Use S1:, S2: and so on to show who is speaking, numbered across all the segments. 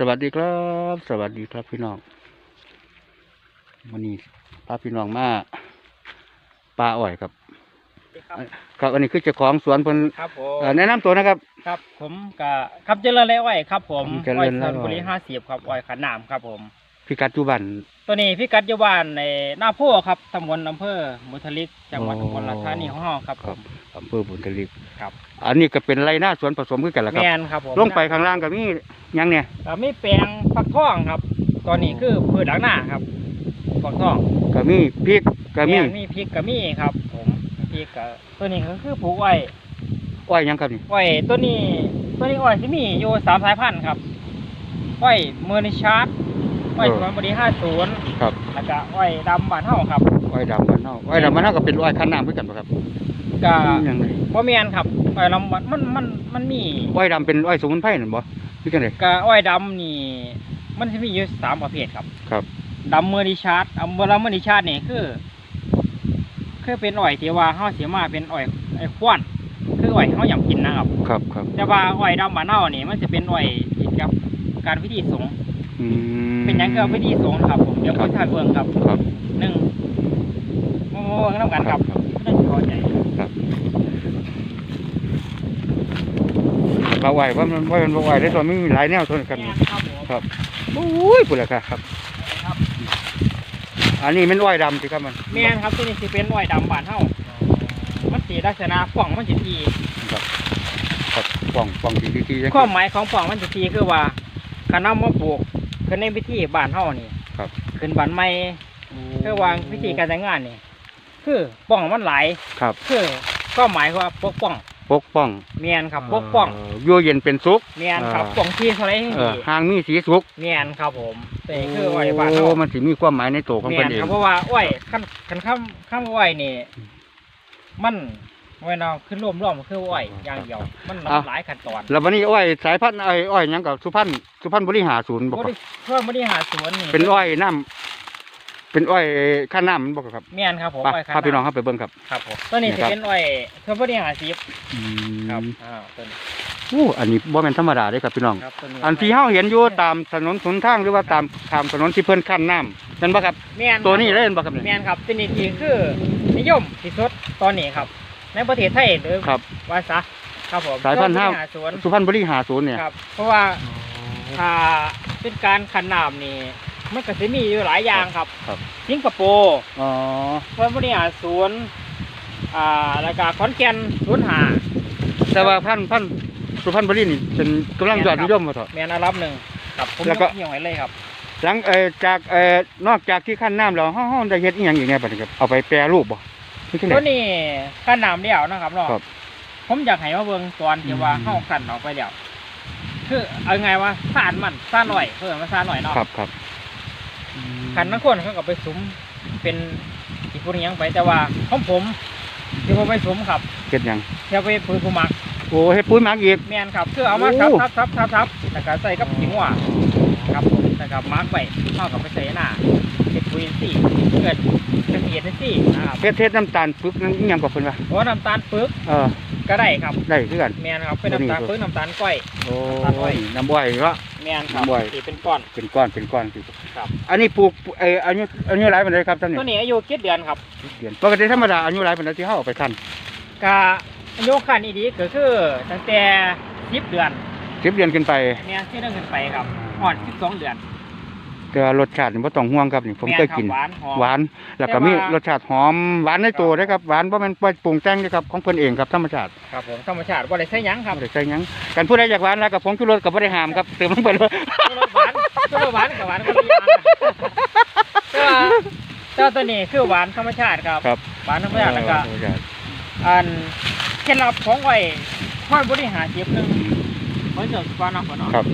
S1: สวัสดีครับ สวัสดีครับพี่น้องวันนี้พาพี่น้องมาปลาอ้อยครับ
S2: ครับ
S1: ครับอันนี้คือเจ้าของสวนเพิ่น
S2: ครับผม
S1: เอ่อแนะนำตัวนะครับ
S2: ครับ ผมกับครับเจริญไรอ้อยครับ ผม
S1: เจริญ
S2: อ้อย
S1: ไรอ้อย
S2: ธัญบุรีห้าสิบครับอ้อยขันน้ำครับผม
S1: พิกัดจุบัน
S2: ตัวนี้พี่กัดอยบ้านในหน้าโพครับตำบลอำเภอมุทลิกจังหวัด
S1: โอ้
S2: อุบลราชธานีของเราครับ
S1: ค
S2: ผ
S1: รับ
S2: ม
S1: อำเภอบุญทลิก
S2: ครับ
S1: อันนี้ก็เป็นไรหน้าสวนผสมคือกันละครับ
S2: แมนครับผม
S1: ลงไปข้างล่างก็มีหยังเนี่ย
S2: ก็มีแปลงฟักทองครับ ตอนนี้คือพืชหลังหน้าครับฟักทอง
S1: ก็มีพริกก็มี
S2: แมีพริกก็มีครับ ผมพริกก็ตัวนี้ก็คือปลูกอ้อย
S1: อ้อยหยังครับนี่
S2: อ้อยตัวนี้ตัวนี้อ้อยที่มีอยู่สามสายพันธุ์ครับอ้อยเมอร์นิชาร์ด อ้อยสวนบุรีห้าศูนย์
S1: ครับ
S2: แล้วก็อ้อยดำบ้านเฮาครับ
S1: อ้อยดำมันเนาอ้อยดำมันเนาก็เป็นอ้อยคันน้ำคือกันบ่ครับ
S2: ก็
S1: หยังไง
S2: บ่แม่นครับอ้อยลำบัดมันมันมันมี
S1: อ้อยดำเป็นอ้อยสมุนไพรนั่นบ่คือจังได
S2: ก็อ้อยดำนี่ มันจะมีอยู่สามประเภทครับ
S1: ครับ
S2: ดำเมอร์ดิชาร์ดอัมเบอร์เมอร์ดิชาร์ดนี่คือคือเป็นอ้อยที่ว่าเฮาสิมาเป็นอ้อยไอ้ควันคืออ้อยเฮาอยากกินนะครับ
S1: ครับครับ
S2: แต่ว่าอ้อยดำบ้านเฮานี่มันจะเป็นอ้อยที่เกี่ยวกับการวิธีสงฆ์
S1: อืม
S2: เป็นหยังก็วิธีสงฆ์นะครับผมเดี๋ยว
S1: ครั
S2: พ่
S1: บ
S2: อชาติเบิ่งครับ
S1: ครับ
S2: หนึ่งโอ้โหน้ำกันครับ
S1: ครับ
S2: ไม่ได้พอใจ
S1: ปลาไหวว่ามันว่ามันปลาไหวได้ตัวไม่มีหลายแนวตัวกัน
S2: แม่นครับผม
S1: ครับอุ้ยปุ่นละครับ
S2: ครับ
S1: อันนี้มันอ้อยดำสิครับมัน
S2: แม่นครับตัวนี้สิเป็นอ้อยดำบ้านเฮามันสีลักษณะป่องมันสิที
S1: ครับครับป่องป่องทีทีทีจัง
S2: ความหมายของป่องมันสิทีคือว่าคณะมาปลูก ขึ้นในพิธีบ้านเฮานี่
S1: ครับ
S2: ขึ้นบ้านใหม่คือวางพิธีการแต่งงานนี่คือป่องมันหลาย
S1: ครับ
S2: คือก็หมายคือว่าปกป้อง
S1: ปกป้อง
S2: เมียนครับปกป้อง
S1: เยั่วเย็นเป็นสุก
S2: เมียนครับ
S1: อ่า
S2: ป้องที่เท่าไรให้
S1: เอ
S2: ดี
S1: อหางมีสีสุก
S2: เมียนครับผมแต่คืออ้อยบ้านเฮา
S1: โอ้มันสิมีความหมายในตัวของ
S2: เมี
S1: เพิ่
S2: ย
S1: น
S2: น
S1: เอง
S2: ครับเพราะว่าอ้อยขั้นขั้นข้ามข้ามอ้อยนี่ มัน ไว้เนาขึ้นร่วมร่วมคืออ้อยอย่างเดียว มันหลายขั้นตอน
S1: แล้ววันนี้อ้อยสายพันธุ์อ้อยอ้อยหยังกับสุพรรณสุพรรณบุรีหาศูนย์บอก
S2: บ่
S1: ครั
S2: ได้
S1: บ
S2: เพื่อไม่ได้หาสวนนี่
S1: เป็นอ้อยน้ำเป็นอ้อยข้าน้ำมันบอกครับ
S2: เมียนครับผม
S1: ไป
S2: อ้อยขั้น
S1: พาพี่น้องเข้าไปเบิ่งครับ
S2: ครับผมตัวนี้
S1: นี่
S2: จะ
S1: ครับ
S2: เป็นอ้อยเพื่อไม่ได้หาซีฟ
S1: อืม
S2: ครับอ่าตัวนี้
S1: อู้อันนี้บ่แม่นธรรมดาเด้ครับพี่น้อง
S2: ครับตัวนี้
S1: อันที่เฮาเห็นอยู่ตามถนนสุนทางหรือว่าตามตามถนนที่เพิ่นขั้นน้ำนั่นบ่ครับ
S2: เมียน
S1: ตัวนี้เล่นบ่ครับ
S2: เมี
S1: เนี่ย
S2: ยนครับตัวนี้ที่คือนิยมที่สุดตอนนี้ครับ ในประเทศไทยหรือ
S1: ครับ
S2: ว่าซะครับผม
S1: สายพันธุ์ห้า
S2: เพื่อบ่ได้หาสวน
S1: สุพรรณบุรีหาศูนย์เนี่ย
S2: ครับ เพราะว่าถ้าเป็นการขันน้ำนี่มันก็จะมีอยู่หลายอย่างครับ
S1: ครับ
S2: สิงคโปร์
S1: อ๋อ
S2: เพื่อนบริหารสวนอ่าแล้วก็ขอนแก่นสวนหา
S1: แต่ว่าพันธุ์พันธุ์สุพรรณบุรีนี่เป็นกำลังยอดนิยมมาเถอะ
S2: แมนอารับหนึ่งครับผม
S1: แล้วก็
S2: ยกเหี่ยวให้เลยครับ
S1: หลังเอ่อจากเอ่อนอกจากที่ขั้นน้ำแล้วเฮาเฮาได้เฮ็ดอีหยังอีกแหน่บัดนี้ครับเอาไปแปรรูปบ่ คือจังได๋
S2: ตัวนี้ขันน้ำเดียวนะครับเนาะ
S1: ครับ
S2: ผมอยากให้มาเบิ่งตอนที่ว่า
S1: อืม
S2: เฮาขันออกไปเดียวคือเอาไงว่าสานมันสานหน่อยเพื่อมาสานหน่อยเนาะ
S1: ครับครับ
S2: ขันนักคนเขาก็ไปสุมเป็นอีกคนยังไปแต่ว่าของผมที่ผมไปสุมครับ
S1: เฮ็ดหยัง
S2: เที่ยวไปปุ๋ยผู้หมัก
S1: โอ้เฮ็ดปุ๋ยหมักอีก
S2: แมนครับคือเอามา
S1: โอ้
S2: ทับทับทับทับทับแล้วก็ใส่กับขิงหวานครับผมแล้วก็มาร์กไว้เข้ากับไปใส่หน้า เห็ดปุ๋ยสี่เกิดเกษตรสี่นะครับ
S1: เฮ็ดเฮ็ดน้ำตาลปึกนั่นอีหยังก็เพิ่นว่า
S2: เพราะน้ำตาลปึก
S1: เออ
S2: ก็ได้ครับ
S1: ได้คือกัน
S2: แมนครับเป็นน้ำตาลปึกน้ำตาลก้อย
S1: โอ้
S2: น้ำตาลอ้อย
S1: น้ำอ้อยเนาะ
S2: แมนครับ
S1: บ่อย
S2: ที่เป็นก้อน
S1: เป็นก้อนเป็นก้อนสิ
S2: ครับ
S1: อันนี้ปลูกเอ่ออายุอายุหลายปานใดครับท่านนี่
S2: ตัวนี้อายุเจ็ดเดือนครับ
S1: เดือนปกติธรรมดาอายุหลายปานใดที่เฮาเอาไปคั่น
S2: กะอายุขันอีดีก็คือตั้งแต่สิบเดือน
S1: 10เดือนขึ้นไป
S2: แมนที่เรื่องขึ้นไปครับอ่อนสิบสองเดือน
S1: แต่ว่ารสชาตินี่บ่ต้องห่วงครับนี่ผม
S2: แน
S1: เคย
S2: รับ
S1: กิน
S2: หวานหอม
S1: หวาน แล้วก็
S2: แต่ว่ามี
S1: มีรสชาติหอมหวานในตัวเด้อครับหวานบ่แม่นปรุงแต่งเด้อครับของเพิ่นเองครับธรรมชาติ
S2: ครับผมธรรมชาติว่าได้ใช้หยังครับ
S1: บ่ได้ใส่หยังกันผู้ใดอยากหวานแล้วก็ผงชูรสก็บ่ได้ห้ามครับเติมลงไปเลย
S2: ตัวหวานตัวหวานกับหวานคนละอย่างนะแต่ว่าแต่ว่าตัวนี้คือหวานธรรมชาติครับ
S1: ครับ
S2: หวานธรรมชาติแล้วก็
S1: ธรรมชาติ
S2: อันเคล็ดลับของไอ้ค่อยบริหารเจ็บหนึ่งเพราะเกิดความนักเนาะ
S1: ครับ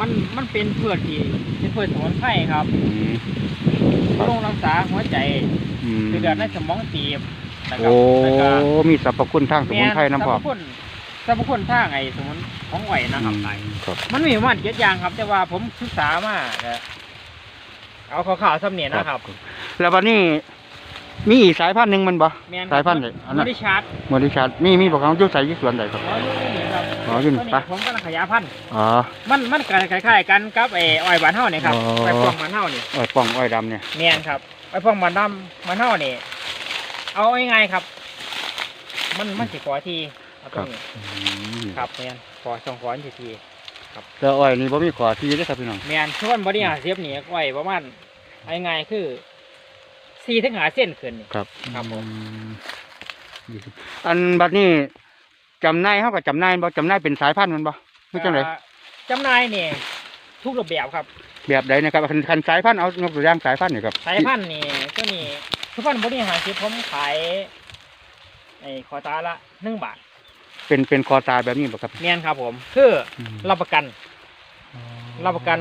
S2: มันมันเป็นพืชที่เป็น พืชสมุนไพรครับ
S1: อืมครับ
S2: บำรุงรักษาหัวใจ
S1: อืม
S2: คือเดือดในสมองตีบนะครั
S1: โอ้
S2: แล้วก็
S1: มีสรรพคุณทางสมุนไพรน้ำพอ
S2: สรรพคุณสรรพคุณทางไอ้สมุนของไอ้นะครับไอ้
S1: ครับ
S2: มันมีประมาณเจ็ดอย่างครับ แต่ว่าผมศึกษามาก็เอาข่าวๆสำเนียงนะครับ
S1: แล้ววันนี้มีอีกสายพันธุ์หนึ่งมันบ่
S2: แม่น
S1: สายพันธุ์ไหนอันนั้น
S2: บริชาร์ด
S1: มอริชาร์ดมีมีบอกเขาอยู่ใส่ยี่สวนใดครับ
S2: อ๋อนี่ครับ
S1: อ๋ออ๋อ อยู่นี่
S2: ตัวนี้
S1: ปะ
S2: ผมกำลังขยายพันธุ์
S1: อ๋อ
S2: มันมันก็คล้ายๆกันกับไอ้อ้อยบานเฮานี่ครับ
S1: อ๋อ
S2: อ้อยพวงบานเฮานี่
S1: อ้อยป่องอ้อยดำเนี่ย
S2: เมียนครับอ้อยพวงบานดำบานเฮานี่เอาง่ายๆครับ มันมันสิขอทีเอาตรงนี้
S1: อืม
S2: ครับเมียนขอสองขอทีที
S1: แล้วอ้อยนี่บ่มีขอที่เด้อครับพี่น้อง
S2: เมียนช่วนบริหารเสียบนี่อ้อยประมาณเอาง่ายๆคือสี่ถึงหาเส้นขึ้นนี่
S1: ครับ
S2: ครับผม
S1: อืมอันบัดนี้ จำนายเฮาก็จำนายบ่จำนายเป็นสายพันธุ์มันบ่คือจังได
S2: อ่าจำหนายนี่ทุกรูปแบบครับ
S1: แบบใดนะครับคันคันสายพันธุ์เอายกตัวอย่างสายพันธุ์นี่ครับ
S2: สายพันธุ์นี่ก็นี่ทุกพันธุ์บริหารเสียบผมขายไอ้ขอตาละหนึ่งบาท
S1: เป็นเป็นคอตาแบบนี้บ่ครับ
S2: เมียนครับผม คือ
S1: อืม
S2: รับประกัน รับประกัน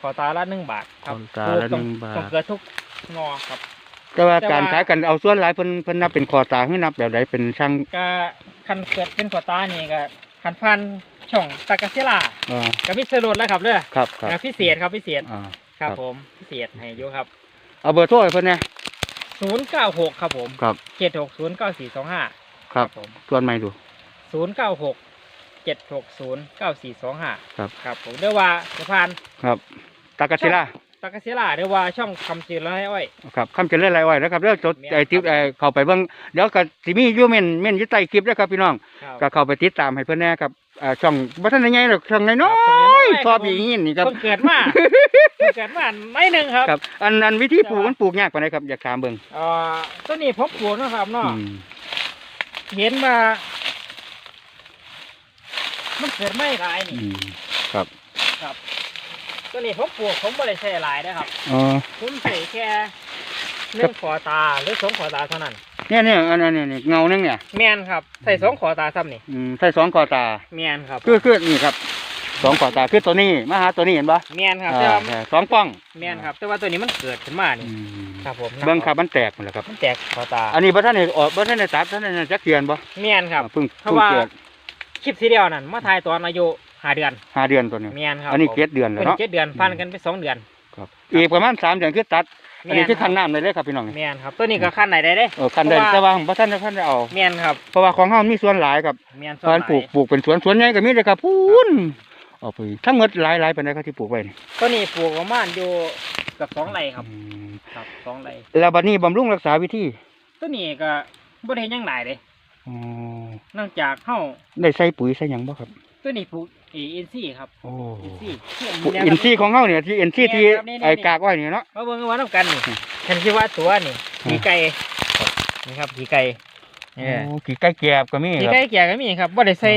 S2: ขอตาละหนึ่งบาทครับ
S1: ขอตาละ
S2: ต้อง
S1: หนึ่งบาท
S2: ต้องเกิดทุกงอครับ
S1: แต่ว่า
S2: แต่ว่า
S1: การขายกันเอาส่วนหลายเพิ่นเพิ่นนับเป็นคอตาให้นับแบบใดเป็นช่าง
S2: ก็คันเกิดเป็นขอตานี่ก็คันพันช่องตะกะเซล่า
S1: เอ่อ
S2: กับพิเศษรถแล้วครับเด้อ
S1: ครับครับ
S2: กับพิเศษครับพิเศษ
S1: อ่า
S2: ครับ
S1: ครับ
S2: ผมพิเศษให้อยู่ครับ
S1: เอาเบอร์โทรให้เพิ่นแหน่
S2: ศูนย์เก้าหกครับผม
S1: ครับ
S2: เจ็ดหกศูนย์เก้าสี่สองห้า
S1: ครับ
S2: ผม
S1: ส่วนใหม่ดู
S2: ศูนย์เก้าหกเจ็ดหกศูนย์เก้าสี่สองห้า
S1: ครับ
S2: ครับผมเรียกว่าสะพาน
S1: ครับตากาศิลา
S2: ตะกะเซล่าเรียกว่าช่องคำจืดแล้วให้อ้อย
S1: ครับคำเจริญไรไว้นะครับเด้อจด
S2: แม่น
S1: ไอ้ติ๊บ
S2: ครับ
S1: ไอ้เข้าไปเบิ่งเดี๋ยวก็สิมีอยู่เม่นเม่นอยู่ใต้คลิปนะครับพี่น้อง
S2: ครับ
S1: ก็เข้าไปติดตามให้เพิ่นแหน่ครับอ่าช่องบ่ทันได้ใหญ่หรอกช่องน้
S2: ครั
S1: อบ
S2: ช่องน้อย
S1: ย
S2: ๆ
S1: ๆชอบ
S2: ครับ
S1: อย่างนี้นี่ครับ
S2: เพิ่งเกิดมาเพิ่งเกิดมาไม่หนึ่งครับ
S1: ครับ อันอันวิธีปลูก
S2: แต่ว่ามั
S1: มันปลูกยากกว่าไหนครับอยากถามเบิ่ง
S2: เอ่อต้นนี้ผมปลูกนะครับเนาะ
S1: อืม
S2: เห็นมามันเกิดไม่หลายนี่
S1: อืมครับ
S2: ครับ ต้นนี้ผมปลูกผมไม่ได้ใช้หลายนะครับ
S1: อ๋อ
S2: ผมใส่แค่หนึ่งขอตาหรือสองขอตาเท่านั้น
S1: เนี่ยเนี่ยอันอันนี้นี่เงานึงเนี่ย
S2: แมนครับใส่สองขอตาซ้ำนี่
S1: อืมใส่สองคอตา
S2: แมนครับ
S1: คือคือนี่ครับสองคอตาคือตัวนี้มาหาตัวนี้เห็นปะ
S2: แมนครับแต่
S1: อ่า
S2: ว่า
S1: ใช่สองป้อง
S2: แมนครับ แต่ว่าตัวนี้มันเกิดขึ้นมานี่
S1: อืม
S2: ครับผม
S1: เบิ่งครับมันแตกหมดแล้วครับ
S2: มันแตกขอตา
S1: อันนี้บ่ท่านได้ออกบ่ท่านได้ตัดท่านได้จักเดือนบ่
S2: แมนครับ
S1: เพิ่ง
S2: เพ
S1: เพิ่
S2: ราะ
S1: ง
S2: ว่า
S1: เกิด
S2: คลิปทีเดียวนั่นมาถ่ายตอนอายุ ห้าเดือน
S1: ห้าเดือนตัวนี้
S2: แมนครับ
S1: อันนี้
S2: ผม
S1: เจ็ดเดือนแล้ว
S2: เป็น
S1: เนาะ
S2: เจ็ดเดือนพันกันไปสองเดือน
S1: ครับอีกประมาณสามเดือนคือตัดอันนี้
S2: แม่
S1: คือคันน้ำเลยเลยครับพี่น้อง
S2: แมนครับตัวนี้ก็ขั้นไหนได้เด้
S1: เออคันได้
S2: เพราะว่า
S1: แต่ว่าบ่ท่านได้ท่านได้เอา
S2: แมนครับ
S1: เพราะว่าของเฮามีส่วนหลายครับ
S2: แมน
S1: การปลูกปลูกเป็นสวนสวนใหญ่ก็มีเลยครับพูนเอาไปทั้งหมดหลายหลายปานใดครับที่ปลูกไว้นี่
S2: ตัวนี้ปลูกประมาณอยู่เกับสองไร่ครับ
S1: อืม
S2: ครับสองไร่
S1: แล้วบัดนี้บำรุงรักษาวิธี
S2: ตัวนี้ก็บ่ได้เฮ็ดหยังหลายเลย
S1: อ๋อ
S2: นอกจากเฮา
S1: ได้ใส่ปุ๋ยใส่หยังบ่ครับ
S2: ตัวนี้ปลูกเออินซีครับ
S1: โอ้
S2: อินซี
S1: อินทรีย์ของเฮาเนี่ยที่อินทรีย์ที่
S2: เนี่ยครับนี่
S1: ไอ้
S2: นี่
S1: กากอ้อยนี่เนาะ
S2: มาเบิ่งกันว่าน้ำกันนี่ฉันคิดว่าตัวนี่
S1: อืม
S2: ขี่ไก่นี่ครับขี่ไก่
S1: โอ้
S2: เนี่ย
S1: ขี้ไก่แกบก็มี
S2: ขี่
S1: ครับ
S2: ไก่แก่ก็มีครับบ่ได้ใส่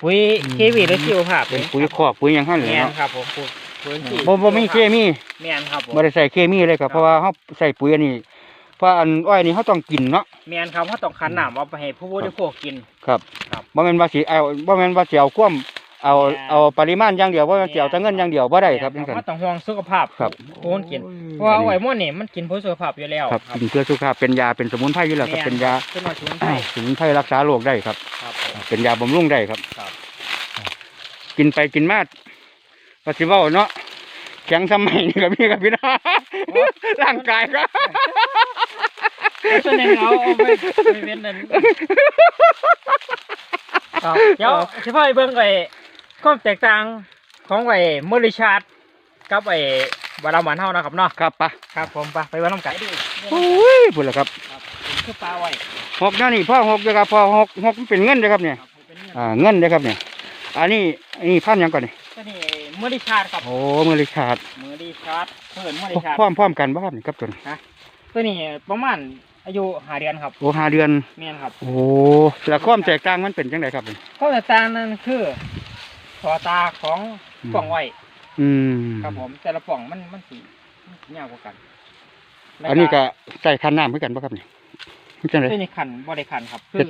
S2: ปุ๋ย
S1: อืม
S2: เควีหรือชีวภาพ
S1: เป็นปุ๋ยคอกปุ๋ยหยังเฮานี่
S2: แม่น
S1: เนาะ
S2: ครับผมปลูกปุ๋ยชี
S1: บ่บ่มีเคมี
S2: แม่นครับผม
S1: บ่ได้ใส่เคมีเลยครับ
S2: ครับ
S1: เพราะว่าเฮาใส่ปุ๋ยอันนี้เพราะอันอ้อยนี่เฮาต้องกินเนาะ
S2: แม่นครับเฮาต้องคั้นน้ำเอาไปให้ผู้บริโภคกิน
S1: ครับ
S2: ครับ
S1: บ่แม่นว่าสิเอาบ่แม่นว่าสิเอาความ เอา
S2: แม่น
S1: เอาปริมาณอย่างเดียวบ่แม่นสิเอาแต่เงินอย่างเดียวบ่ได้ครับจัง
S2: แม่
S1: ซั่น
S2: นเฮาต้องห่วงสุขภาพ
S1: ครับ
S2: ผู้คนกินเพราะว่าอ้อยม่วนนี่มันกินเพื่อสุขภาพอยู่แล้ว
S1: ครับกินเพื่อสุขภาพเป็นยาเป็นสมุนไพรอยู่แล้วครับเป็นยา
S2: เป็นว่าสมุนไพร
S1: สมุนไพรรักษาโรคได้ครับ
S2: ครับผม
S1: เป็นยาบำรุงได้ครับ
S2: ครับ
S1: กินไปกินมาปฏิวัติเนาะแข็งสมัยนี่ก็มีกับพี่น้องร่างกายก็
S2: ส่วนหนึ่งเอาเอาไปไปเว้นนั่นครับเดี๋ยวเฉพาะไอ้เบิ่งไอ้ ความแตกต่างของไอ้มอริชาร์ดกับไอ้บารามันเฮานะครับเนาะ
S1: ครับปะ
S2: ครับผมไปไปว่าน้ำไก่ดู
S1: โอ้ยพูดแล้วครับ
S2: ครับเป็นคือปลาไว้
S1: หกเนาะนี่พ่อหกเด้อครับพ่อหกหกมันเป็นเงินเด้อครับเนี่ย
S2: ครับเป็นเงิน
S1: อ่าเงินเด้อครับเนี่ยอันนี้อันนี้พันหยังก่อนนี่
S2: ก็นี่มอริชาร์ดครับ
S1: โอ้มือลิชาด
S2: มอริชาร์ดเพิ่นมอริชาร์ด
S1: พร้อมพร้อมกันบ่ครับนี่ครับตัวนี้
S2: ตัวนี้ประมาณอายุห้าเดือนครับ
S1: โอ้ห้าเดือน
S2: แม่นครับ
S1: โอ้แล้วความแตกต่างมันเป็นจังไดครับนี่
S2: ข้อแตกต่างนั้นคือข อตาของป่องไว้
S1: อืม
S2: ครับผม แต่ละป่องมันมันสีมันสิยาวกว่ากันแล้ว
S1: อันนี้ก็ใส่คันน้ำเหมือนกันบ่ครับนี่มันจังได
S2: ตัวนี้ขันบ่ได้ขันครับ คือ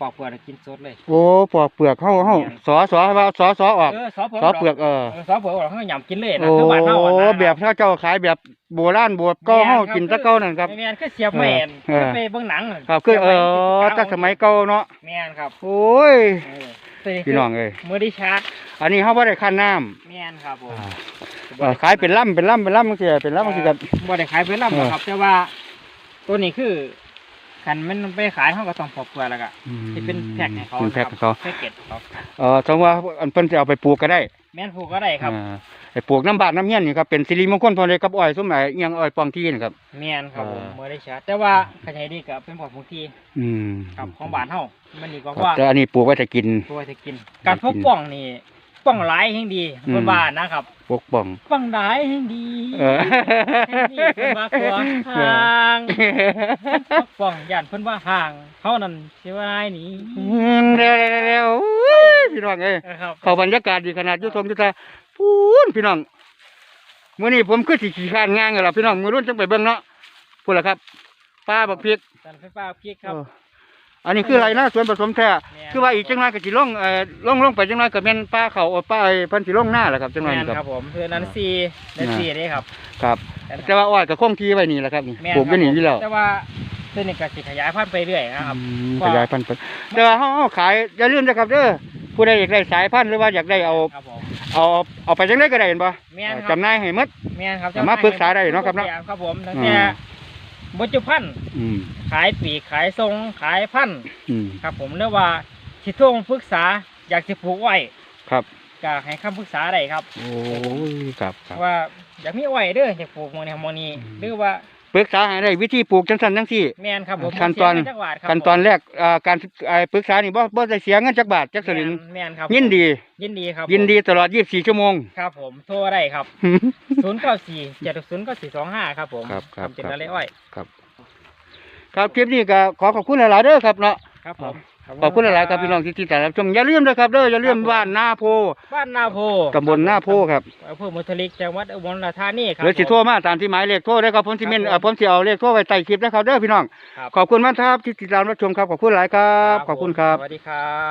S2: ปอกเปลือกแล้วกินสดเลย
S1: โอ้ปอกเปลือกเฮาเฮา
S2: แม่น
S1: สอสอว่าสอสอออก
S2: เออซอเปลือก
S1: สอเปลือกเออ
S2: เออซอเปลือกเราเขาหยำกินเลยนะ
S1: โอ้
S2: คือบ้านเฮาอะนะ
S1: แบบถ้าเจ้าขายแบบโบราณโบราณเก่าเฮากินแตะเก่านั่นครับ
S2: แม่นคือเสียบแม่น
S1: เออ
S2: คือไปเบิ่งหนัง
S1: ครับคือเออ
S2: สียบ
S1: ตั้งสมัยเก่าเนาะ
S2: แม่นครับ
S1: โอ้ย
S2: เออ ตัวนี้
S1: พี่น้องเอ้ย
S2: มือดิชาร์ด
S1: อันนี้เฮาบ่ได้คันน้ำ
S2: แม่นครับผม
S1: อ่าเออขายเป็นล่ำเป็นล่ำเป็นล่ำจังซี่เป็นล่ำจังซี่กัน
S2: บ่ได้ขายเป็นลำหรอกครับ แต่ว่าตัวนี้คือ คันมันไปขายเขาก็ต้องปอกเปลือกแล้วก็
S1: อืม
S2: ที่เป็นแพ็คให้เขา
S1: เป็นแพ็คให้เขา
S2: แพ็คเกจเขา
S1: เออสมมติว่าอันเพิ่นจะเอาไปปลูกก็ได้
S2: แม่นผูกก็ได้ครับ
S1: อ่าไอ้ปลูกน้ำบาดน้ำเงี้ยนนี่ครับเป็นสิริมงคลพอเลยกับอ้อยสมัยอิหยังอ้อยปองที่นี่ครับ
S2: แม่นครับผม
S1: อ่า
S2: เมื่อได้ชาร์จแต่ว่าขยายดีก็เป็นผลบางที
S1: อืม
S2: ครับของบ้านเฮามันดีกว่า
S1: ครับ
S2: ว่า
S1: แต่อันนี้ปลูกไว้จะกิน
S2: ตัวจะกิน การพกป้องนี่ ป้องหลายแห่งดี
S1: อืม
S2: บนบ้านนะครับ
S1: ปกป้อง
S2: ป้องหลายแห่งดี
S1: เออ
S2: แห่งดีเพิ่นว่าขวางห่างพกป้องย่านเพิ่นว่าห่างเขานั่นสิว่าหนี
S1: อืมเร็วเร็วเร็วอุ้ยพี่น้องเอ้ย
S2: นะครับ
S1: เขาบรรยากาศดีขนาดอยุทงยุทธาพูนพี่น้องมื้อนี้ผมคือสิขี้ข้านงานกันล่ะพี่น้องมื้อรุ่นจังไปเบิ่งเนาะพูดล่ะครับป้าบักพริก
S2: สันไฟฟ้าพริกครับ
S1: เออ อันนี้คืออะไรนะส่วนผสมแท้
S2: แม่น
S1: คือว่าอีกจังหน่อยก็สิลงเอ่อลงลงไปจังหน่อยก็แม่นป้าเขาเอาป้าไอ้เพิ่นสิลงหน้าแหละครับจังหน่อย
S2: แม่น
S1: นี่ค
S2: ค
S1: รั
S2: รั
S1: บบ
S2: ผมคือนั้นซีนั้นซีนี่ครับ
S1: ครับ แต่ว่าอ้อยก็คงที่ไว้นี่แหละครับนี่
S2: แม่น
S1: ปลูกไว้นี่อยู่แล้ว
S2: แต่ว่าเส้นนี้ก็สิขยายพันธุ์ไปเรื่อยนะครับ
S1: อืม
S2: ว่า
S1: ขยายพันธุ์ไปแต่ว่าเฮาเฮาขายอย่าลืมนะครับเด้อผู้ใดอยากได้สายพันธุ์หรือว่าอยากได้เอา
S2: ครับผม
S1: เอาเอาไปจังได๋ก็ได้เห็นบ่
S2: แม่นครับ
S1: จำหน่ายให้หมด
S2: แม่นครับ
S1: สามารถปรึกษาได้เนาะครับเนาะ
S2: ครับผมตั้ง
S1: อื
S2: แต่
S1: ม
S2: บรรจุพันธุ์
S1: อืม
S2: ขายปีกขายทรงขายพันธุ์
S1: อืม
S2: ครับ ผมเรียกว่าสิโทรมาปรึกษาอยากสิปลูกไว้
S1: ครับ
S2: ก็ให้คำปรึกษาได้ครับ
S1: โอ้ยครับครับ
S2: ว่าอยากมีไว้เด้ออยากปลูกหมองนี้หมองนี้
S1: อืม
S2: หรือว่า
S1: ปรึกษาให้ได้วิธีปลูกจังซั่นจังซี่
S2: แม่นครับผม
S1: ขั้นตอน
S2: บ่เสียเงิจักบาทครับ
S1: ขั้นตอน
S2: ผม
S1: แรกอ่าการอ่าปรึกษานี่บ่บ่ได้เสียเงินจักบาทจักสลึง
S2: แม่นครับ
S1: ยินดี
S2: ยินดีครับ
S1: ยินดีตลอด 24 ชั่วโมง
S2: ครับผมโทรได้ครับศูนย์เก้าสี่เจ็ดศูนย์เก้าสี่สองห้าครับผม
S1: ครับครับ
S2: เจ็ด
S1: ครับ
S2: อะไรอ้อย
S1: ครับ ครับคลิปนี้ก็ขอขอบคุณหลายๆเด้อครับเนาะ
S2: ครับผม
S1: ขอบคุณหลายๆครับพี่น้องที่ติดตามรับชมอย่าลืมนะครับเด้ออย่าลืมบ้านนาโพ
S2: บ้านนาโพ
S1: ตำบลนาโพครับ
S2: อำเภอมุทลิกจังหวัดอุบลราชธานีครับ
S1: เดี๋ยวสิโทรมาตามที่หมายเลขโทรได้ครับผมสิเมน
S2: ครับผม
S1: เอ่อผมสิเอาเลขโทรไว้ใต้คลิปนะครับเด้อพี่น้อง
S2: ครับ
S1: ขอบคุณมากครับที่ติดตามรับชมครับขอบคุณหลายครับขอบคุณครับ
S2: สวัสดีครับ